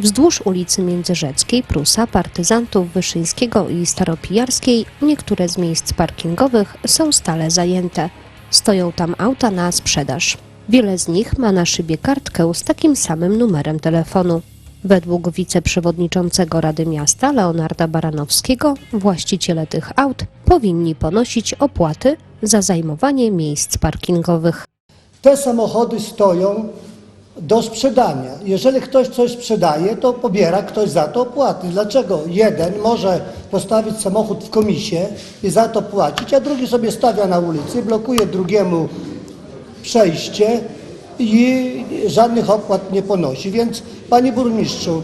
Wzdłuż ulicy Międzyrzeckiej, Prusa, Partyzantów, Wyszyńskiego i Staropijarskiej niektóre z miejsc parkingowych są stale zajęte. Stoją tam auta na sprzedaż. Wiele z nich ma na szybie kartkę z takim samym numerem telefonu. Według wiceprzewodniczącego Rady Miasta Leonarda Baranowskiego właściciele tych aut powinni ponosić opłaty za zajmowanie miejsc parkingowych. Te samochody stoją do sprzedania. Jeżeli ktoś coś sprzedaje, to pobiera ktoś za to opłaty. Dlaczego jeden może postawić samochód w komisie i za to płacić, a drugi sobie stawia na ulicy, blokuje drugiemu przejście i żadnych opłat nie ponosi. Więc panie burmistrzu,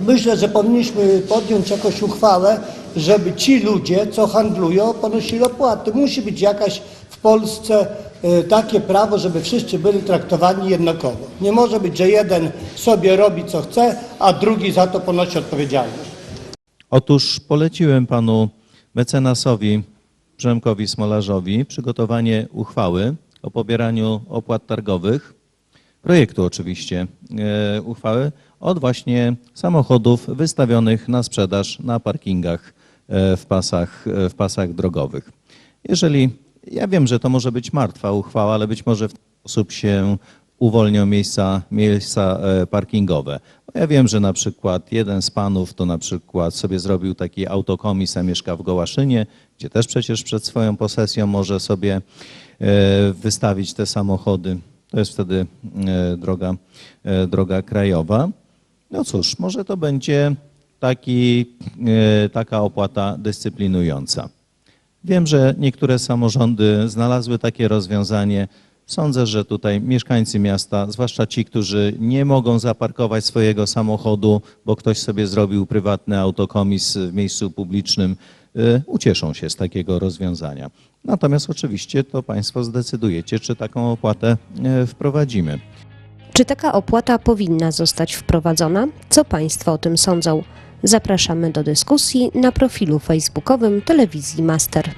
myślę, że powinniśmy podjąć jakąś uchwałę, żeby ci ludzie, co handlują, ponosili opłaty. Musi być jakaś w Polsce e, takie prawo, żeby wszyscy byli traktowani jednakowo. Nie może być, że jeden sobie robi co chce, a drugi za to ponosi odpowiedzialność. Otóż poleciłem panu mecenasowi Przemkowi Smolarzowi przygotowanie uchwały o pobieraniu opłat targowych, projektu oczywiście e, uchwały, od właśnie samochodów wystawionych na sprzedaż na parkingach e, w pasach, w pasach drogowych. Jeżeli, ja wiem, że to może być martwa uchwała, ale być może w ten sposób się uwolnią miejsca, miejsca e, parkingowe. Ja wiem, że na przykład jeden z panów to na przykład sobie zrobił taki autokomis, a mieszka w Gołaszynie, gdzie też przecież przed swoją posesją może sobie e, wystawić te samochody. To jest wtedy e, droga, droga krajowa. No cóż, może to będzie taki, taka opłata dyscyplinująca. Wiem, że niektóre samorządy znalazły takie rozwiązanie. Sądzę, że tutaj mieszkańcy miasta, zwłaszcza ci, którzy nie mogą zaparkować swojego samochodu, bo ktoś sobie zrobił prywatny autokomis w miejscu publicznym, y, ucieszą się z takiego rozwiązania. Natomiast oczywiście to Państwo zdecydujecie, czy taką opłatę y, wprowadzimy. Czy taka opłata powinna zostać wprowadzona? Co Państwo o tym sądzą? Zapraszamy do dyskusji na profilu facebookowym Telewizji Master.